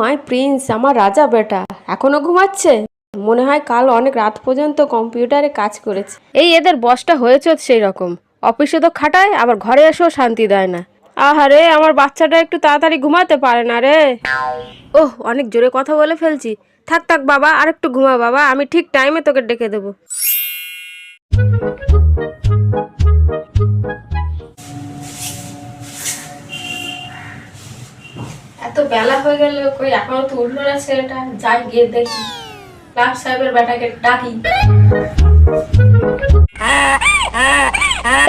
মাই Prince, আমার রাজা বেটা। এখনও ঘুমাচ্ছে? মনে হয় কাল অনেক রাত পর্যন্ত কম্পিউটারে কাজ করেছে। এই এদের বসটা হয়েছে সেই রকম অফিসে তো খাটায়, আবার ঘরে এসেও শান্তি দেয় না। আহারে, আমার বাচ্চাটা একটু তাড়াতাড়ি ঘুমাতে পারে না রে। ওহ, অনেক জোরে কথা বলে ফেলছি। থাক থাক, বাবা আর একটু ঘুমা, বাবা, আমি ঠিক টাইমে তোকে ডেকে দেবো। এত বেলা হয়ে গেল কই, এখনও তো উঠল না ছেলেটা। যাই গিয়ে দেখি। লাভ সাহেবের বেটাকে ডাকি।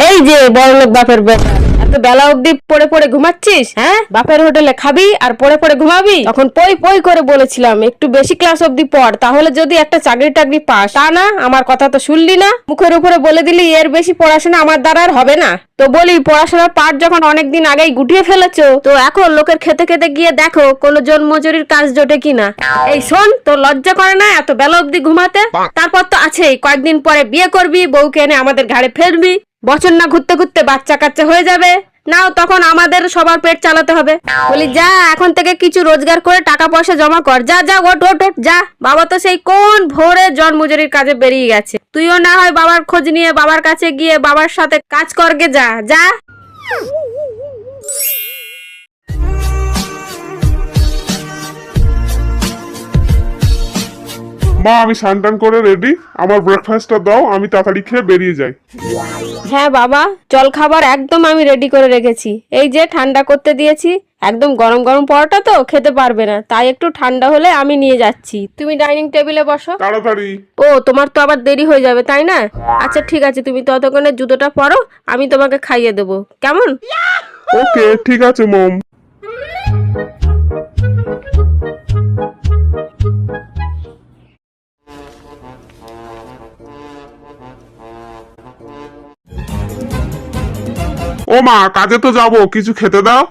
এই যে বড়লোক বাপের বেটা এত বেলা অবধি পড়ে পড়ে ঘুমাচ্ছিস হ্যাঁ? বাপের হোটেলে খাবি আর পড়ে পড়ে ঘুমাবি? তখন পই পই করে বলেছিলাম একটু বেশি ক্লাস অবধি পড় তাহলে যদি একটা চাকরি টাকরি পাস। তা না আমার কথা তো শুনলি না। মুখের উপরে বলে দিলি এর বেশি পড়াশোনা আমার দ্বারা আর হবে না। তো বলি পড়াশোনার পাঠ যখন অনেকদিন আগেই গুটিয়ে ফেলেছো তো এখন লোকের খেতে খেতে গিয়ে দেখো কোন জন মজুরির কাজ জোটে কিনা। এই শোন তো লজ্জা করে না এত বেলা অবধি ঘুমাতে? তারপর তো আছেই কয়েকদিন পরে বিয়ে করবি বউকে এনে আমাদের ঘাড়ে ফেলবি। বছর না ঘুরতে ঘুরতে বাচ্চা কাচ্চা হয়ে যাবে। নাও, তখন আমাদের সবার পেট চালাতে হবে। বলি, যা, এখন থেকে কিছু রোজগার করে টাকা পয়সা জমা কর। যা যা ওট ওট ওট যা। বাবা তো সেই কোন ভোরে জন্মজুরির কাজে বেরিয়ে গেছে। তুইও না হয় বাবার খোঁজ নিয়ে বাবার কাছে গিয়ে বাবার সাথে কাজ করগে যা যা। মা আমি স্নান করে রেডি আমার ব্রেকফাস্টটা দাও আমি তাড়াতাড়ি খেয়ে বেরিয়ে যাই। হ্যাঁ বাবা জল খাবার একদম আমি রেডি করে রেখেছি। এই যে ঠান্ডা করতে দিয়েছি একদম গরম গরম পরোটা তো খেতে পারবে না। তাই একটু ঠান্ডা হলে আমি নিয়ে যাচ্ছি। তুমি ডাইনিং টেবিলে বসো। তাড়াতাড়ি। ও তোমার তো আবার দেরি হয়ে যাবে তাই না? আচ্ছা ঠিক আছে তুমি ততক্ষণে জুতোটা পরো আমি তোমাকে খাইয়ে দেবো। কেমন? ওকে ঠিক আছে মম। ও মা কাজে তো যাব কিছু খেতে দাও।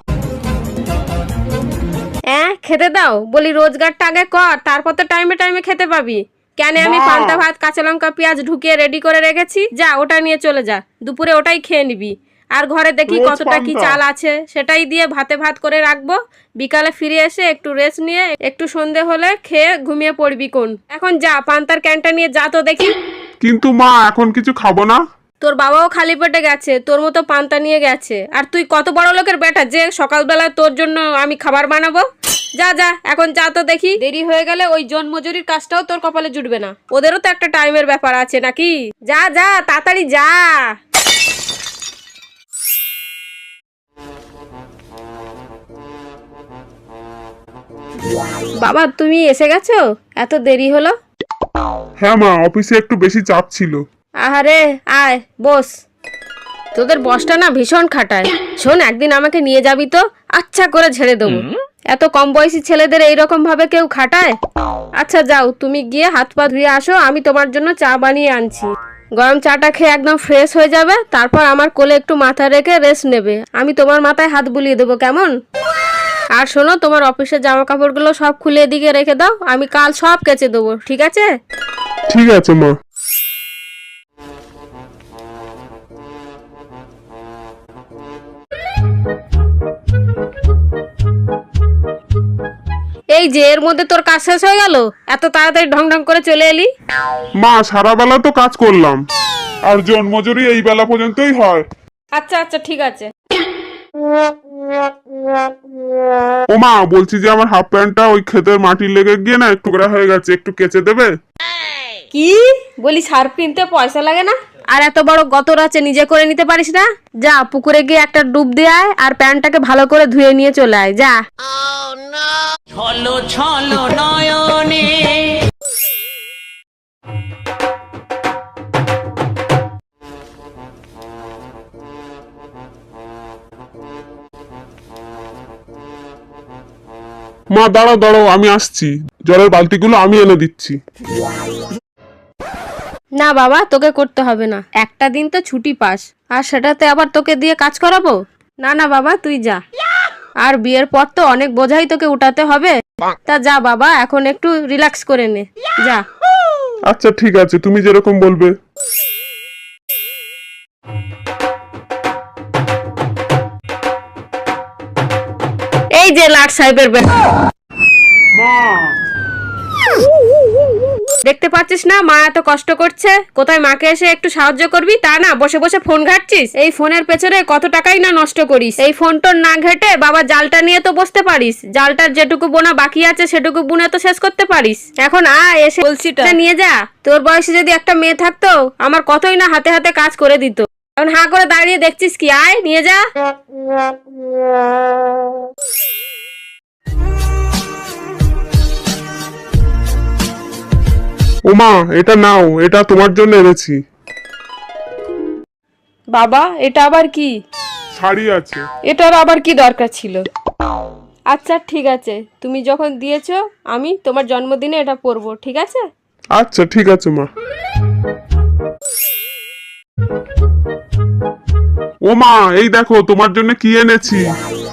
হ্যাঁ খেতে দাও। বলি রোজগারটা আগে কর তারপর তো টাইমে টাইমে খেতে পাবি। কেন আমি পান্তা ভাত কাঁচা লঙ্কা পেঁয়াজ ঢুকিয়ে রেডি করে রেখেছি। যা ওটা নিয়ে চলে যা। দুপুরে ওটাই খেয়ে নিবি। আর ঘরে দেখি কতটা কি চাল আছে সেটাই দিয়ে ভাতে ভাত করে রাখব। বিকালে ফিরে এসে একটু রেস্ট নিয়ে একটু সন্ধে হলে খেয়ে ঘুমিয়ে পড়বি কোন। এখন যা পান্তার ক্যানটা নিয়ে যা তো দেখি। কিন্তু মা এখন কিছু খাব না। তোর বাবাও খালি পেটে গেছে, তোর মতো পান্তা নিয়ে গেছে। আর তুই কত বড় লোকের বেটা যে সকালবেলা তোর জন্য আমি খাবার বানাবো? যা যা, এখন যা তো দেখি। দেরি হয়ে গেলে ওই জন মজুরির কাজটাও তোর কপালে জুটবে না। ওদেরও তো একটা টাইমের ব্যাপার আছে নাকি? যা যা, তাড়াতাড়ি যা। বাবা, তুমি এসে গেছো? এত দেরি হলো? হ্যাঁ মা, অফিসে একটু বেশি চাপ ছিল। আহারে আয় বস। তোদের বসটা না ভীষণ খাটায়। শোন একদিন আমাকে নিয়ে যাবি তো? আচ্ছা করে ঝেড়ে দেবো। এত কম বয়সী ছেলেদের এইরকম ভাবে কেউ খাটায়? আচ্ছা যাও তুমি গিয়ে হাত পা ধুয়ে আসো আমি তোমার জন্য চা বানিয়ে আনছি। গরম চাটা খেয়ে একদম ফ্রেশ হয়ে যাবে তারপর আমার কোলে একটু মাথা রেখে রেস্ট নেবে। আমি তোমার মাথায় হাত বুলিয়ে দেবো কেমন? আর শোনো তোমার অফিসের জামা কাপড়গুলো সব খুলে এদিকে রেখে দাও আমি কাল সব কেচে দেবো ঠিক আছে? ঠিক আছে মা। এই যে এর মধ্যে তোর কাজ শেষ হয়ে গেল? এত তাড়াতাড়ি ঢং ঢং করে চলে এলি? মা সারা বেলা তো কাজ করলাম। আর জন্মজুরি এই বেলা পর্যন্তই হয়। আচ্ছা আচ্ছা ঠিক আছে। ও মা বলছি যে আমার হাফ প্যান্টটা ওই ক্ষেতের মাটির লেগে গিয়ে না একটু টুকরা হয়ে গেছে একটু কেচে দেবে? কি? বলি সার্ফ কিনতে পয়সা লাগে না? আর এত বড় গতর আছে নিজে করে নিতে পারিস না? যা পুকুরে গিয়ে একটা ডুব দিয়ে আয় আর প্যান্টটাকে ভালো করে ধুয়ে নিয়ে চলে আয় যা। ছলো ছলো নয়নে। মা দাঁড়াও দাঁড়াও আমি আসছি। জলের বালতিগুলো আমি এনে দিচ্ছি। না বাবা তোকে করতে হবে না। একটা দিন তো ছুটি পাস আর সেটাতে আবার তোকে দিয়ে কাজ করাবো? না না বাবা তুই যা। আর বিয়ের পর তো অনেক বোঝাই তোকে উঠাতে হবে। তা যা বাবা এখন একটু রিল্যাক্স করে নে। যা। আচ্ছা ঠিক আছে তুমি যেরকম বলবে। এই যে লাট সাহেবের বেটা মা। দেখতে পাচ্ছিস না? মা এত কষ্ট করছে। কোথায় মাকে এসে একটু সাহায্য করবি? তা না বসে বসে ফোন ঘাটছিস? এই ফোনের পেছনে কত টাকাই না নষ্ট করিস। এই ফোন টোন না ঘেটে বাবা জালটা নিয়ে তো বসতে পারিস। জালটার যেটুকু বোনা বাকি আছে সেটুকু বুনে তো শেষ করতে পারিস। এখন আ এসে বলছি নিয়ে যা। তোর বয়সে যদি একটা মেয়ে থাকতো আমার কতই না হাতে হাতে কাজ করে দিত। এখন হাঁ করে দাঁড়িয়ে দেখছিস কি? আয় নিয়ে যা। ওমা এটা নাও এটা তোমার জন্য এনেছি। বাবা এটা আবার কি? শাড়ি আছে। এটার আবার কি দরকার ছিল? আচ্ছা ঠিক আছে। তুমি যখন দিয়েছ আমি তোমার জন্মদিনে এটা পরবো ঠিক আছে? আচ্ছা ঠিক আছে মা। ওমা এই দেখো তোমার জন্য কি এনেছি?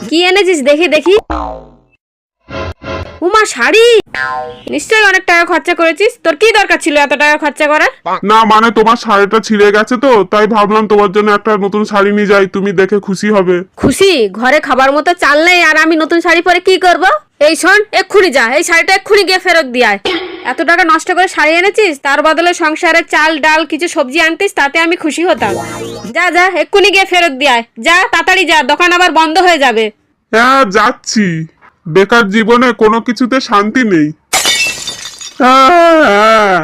কি এনেছিস? দেখি দেখি। উমা শাড়ি? নিশ্চয়ই অনেক টাকা খরচা করেছিস। তোর কি দরকার ছিল এত টাকা খরচা করার? না মানে তোমার শাড়িটা ছিঁড়ে গেছে তো তাই ভাবলাম তোমার জন্য একটা নতুন শাড়ি নিয়ে যাই তুমি দেখে খুশি হবে। খুশি? ঘরে খাবার মতো চাল নেই আর আমি নতুন শাড়ি পরে কি করব? এই শোন এক্ষুনি যা এই শাড়িটা এক্ষুনি গিয়ে ফেরত দিয়ে আয়। এত টাকা নষ্ট করে শাড়ি এনেছিস তার বদলে সংসারে চাল ডাল কিছু সবজি আনতিস তাতে আমি খুশি হতাম। যা যা এক্ষুনি গিয়ে ফেরত দিয়ে আয়। যা তাড়াতাড়ি যা দোকান আবার বন্ধ হয়ে যাবে। হ্যাঁ যাচ্ছি। বেকার জীবনে কোনো কিছুতে শান্তি নেই হ্যাঁ, হ্যাঁ।